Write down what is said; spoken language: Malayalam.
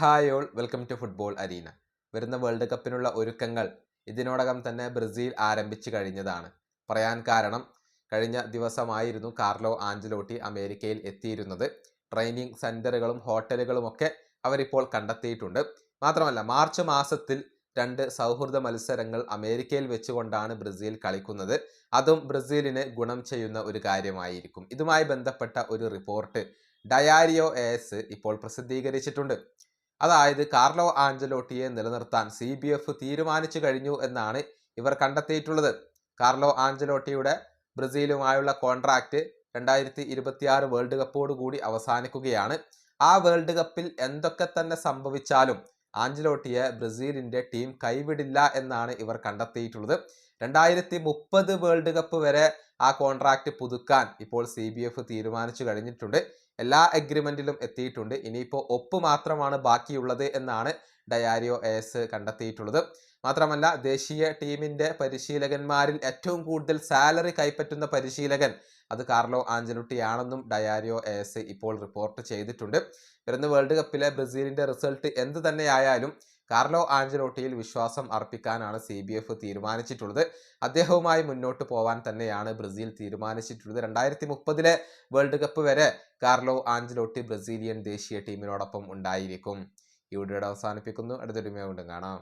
Hi all welcome to football arena. വരുന്ന വേൾഡ് കപ്പിനുള്ള ഒരുക്കങ്ങൾ ഇതിനോടകം തന്നെ ബ്രസീൽ ആരംഭിച്ചു കഴിഞ്ഞതാണ്. പറയാൻ കാരണം കഴിഞ്ഞ ദിവസമായിരുന്നു കാർലോ ആഞ്ചലോട്ടി അമേരിക്കയിൽ എത്തിയിരുന്നത്. ട്രെയിനിങ് സെന്ററുകളും ഹോട്ടലുകളുമൊക്കെ അവരിപ്പോൾ കണ്ടെത്തിയിട്ടുണ്ട്. മാത്രമല്ല മാർച്ച് മാസത്തിൽ രണ്ട് സൗഹൃദ മത്സരങ്ങൾ അമേരിക്കയിൽ വെച്ചുകൊണ്ടാണ് ബ്രസീൽ കളിക്കുന്നത്. അതും ബ്രസീലിന് ഗുണം ചെയ്യുന്ന ഒരു കാര്യമായിരിക്കും. ഇതുമായി ബന്ധപ്പെട്ട ഒരു റിപ്പോർട്ട് ഡയാരിയോ എസ് ഇപ്പോൾ പ്രസിദ്ധീകരിച്ചിട്ടുണ്ട്. അതായത് കാർലോ ആഞ്ചലോട്ടിയെ നിലനിർത്താൻ സി ബി എഫ് തീരുമാനിച്ചു കഴിഞ്ഞു എന്നാണ് ഇവർ കണ്ടെത്തിയിട്ടുള്ളത്. കാർലോ ആഞ്ചലോട്ടിയുടെ ബ്രസീലുമായുള്ള കോൺട്രാക്റ്റ് രണ്ടായിരത്തി ഇരുപത്തിയാറ് വേൾഡ് കപ്പോട് കൂടി അവസാനിക്കുകയാണ്. ആ വേൾഡ് കപ്പിൽ എന്തൊക്കെ തന്നെ സംഭവിച്ചാലും ആഞ്ചലോട്ടിയെ ബ്രസീലിന്റെ ടീം കൈവിടില്ല എന്നാണ് ഇവർ കണ്ടെത്തിയിട്ടുള്ളത്. രണ്ടായിരത്തി മുപ്പത് വേൾഡ് കപ്പ് വരെ ആ കോൺട്രാക്റ്റ് പുതുക്കാൻ ഇപ്പോൾ സി ബി എഫ് തീരുമാനിച്ചു കഴിഞ്ഞിട്ടുണ്ട്. എല്ലാ അഗ്രിമെന്റിലും എത്തിയിട്ടുണ്ട്. ഇനിയിപ്പോൾ ഒപ്പ് മാത്രമാണ് ബാക്കിയുള്ളത് എന്നാണ് ഡയാരിയോ എസ് കണ്ടെത്തിയിട്ടുള്ളത്. മാത്രമല്ല ദേശീയ ടീമിന്റെ പരിശീലകന്മാരിൽ ഏറ്റവും കൂടുതൽ സാലറി കൈപ്പറ്റുന്ന പരിശീലകൻ അത് കാർലോ ആഞ്ചലുട്ടിയാണെന്നും ഡയാരിയോ എസ് ഇപ്പോൾ റിപ്പോർട്ട് ചെയ്തിട്ടുണ്ട്. വരുന്ന വേൾഡ് കപ്പിലെ ബ്രസീലിന്റെ റിസൾട്ട് എന്ത് തന്നെയായാലും കാർലോ ആഞ്ചലോട്ടിയിൽ വിശ്വാസം അർപ്പിക്കാനാണ് സി ബി എഫ് തീരുമാനിച്ചിട്ടുള്ളത്. അദ്ദേഹവുമായി മുന്നോട്ട് പോവാൻ തന്നെയാണ് ബ്രസീൽ തീരുമാനിച്ചിട്ടുള്ളത്. രണ്ടായിരത്തി മുപ്പതിലെ വേൾഡ് കപ്പ് വരെ കാർലോ ആഞ്ചലോട്ടി ബ്രസീലിയൻ ദേശീയ ടീമിനോടൊപ്പം ഉണ്ടായിരിക്കും. ഈ വീഡിയോയുടെ അവസാനിപ്പിക്കുന്നു. അടുത്തൊരുമ കൊണ്ടും കാണാം.